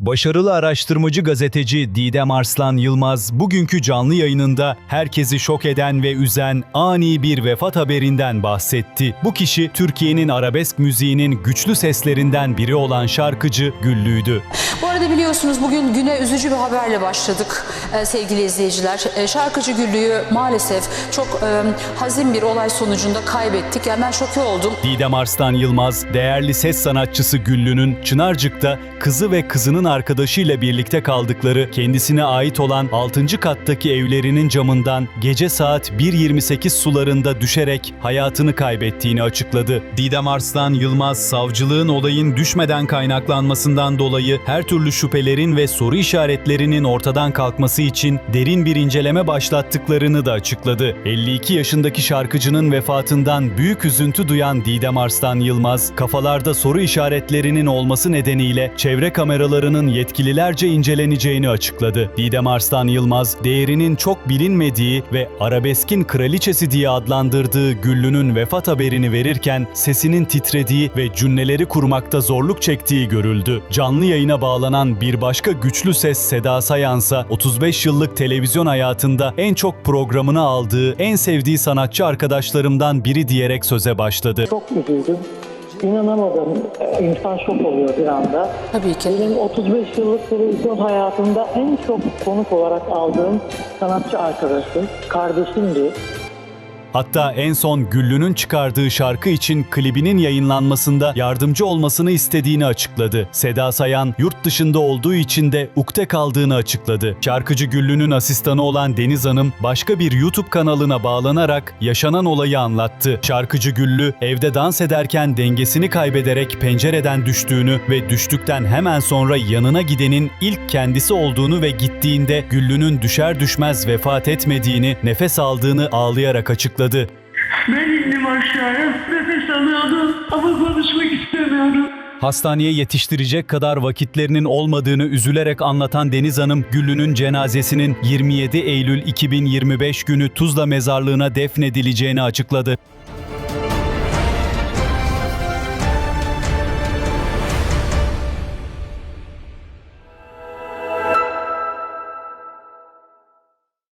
Başarılı araştırmacı gazeteci Didem Arslan Yılmaz bugünkü canlı yayınında herkesi şok eden ve üzen ani bir vefat haberinden bahsetti. Bu kişi Türkiye'nin arabesk müziğinin güçlü seslerinden biri olan şarkıcı Güllü'ydü. Bu arada biliyorsunuz bugün güne üzücü bir haberle başladık e, sevgili izleyiciler. E, şarkıcı Güllü'yü maalesef çok e, hazin bir olay sonucunda kaybettik. Yani ben şoke oldum. Didem Arslan Yılmaz, değerli ses sanatçısı Güllü'nün Çınarcık'ta kızı ve kızının arkadaşıyla birlikte kaldıkları kendisine ait olan 6. kattaki evlerinin camından gece saat 1.28 sularında düşerek hayatını kaybettiğini açıkladı. Didem Arslan Yılmaz, savcılığın olayın düşmeden kaynaklanmasından dolayı her türlü şüphelerin ve soru işaretlerinin ortadan kalkması için derin bir inceleme başlattıklarını da açıkladı. 52 yaşındaki şarkıcının vefatından büyük üzüntü duyan Didem Arslan Yılmaz, kafalarda soru işaretlerinin olması nedeniyle çevre kameralarının yetkililerce inceleneceğini açıkladı. Didem Arslan Yılmaz, değerinin çok bilinmediği ve arabeskin kraliçesi diye adlandırdığı Güllü'nün vefat haberini verirken sesinin titrediği ve cümleleri kurmakta zorluk çektiği görüldü. Canlı yayına bağlanan bir başka güçlü ses Seda Sayansa 35 yıllık televizyon hayatında en çok programını aldığı, en sevdiği sanatçı arkadaşlarımdan biri diyerek söze başladı. Çok üzüldüm. İnanamadım. İnsan şok oluyor bir anda. Tabii ki. Benim 35 yıllık televizyon hayatımda en çok konuk olarak aldığım sanatçı arkadaşım, kardeşimdi. Hatta en son Güllü'nün çıkardığı şarkı için klibinin yayınlanmasında yardımcı olmasını istediğini açıkladı. Seda Sayan yurt dışında olduğu için de ukde kaldığını açıkladı. Şarkıcı Güllü'nün asistanı olan Deniz Hanım başka bir YouTube kanalına bağlanarak yaşanan olayı anlattı. Şarkıcı Güllü evde dans ederken dengesini kaybederek pencereden düştüğünü ve düştükten hemen sonra yanına gidenin ilk kendisi olduğunu ve gittiğinde Güllü'nün düşer düşmez vefat etmediğini, nefes aldığını ağlayarak açıkladı. Ben indim aşağıya. Nefes alıyordum ama konuşmak istemiyorum. Hastaneye yetiştirecek kadar vakitlerinin olmadığını üzülerek anlatan Deniz Hanım, Güllü'nün cenazesinin 27 Eylül 2025 günü Tuzla mezarlığına defnedileceğini açıkladı.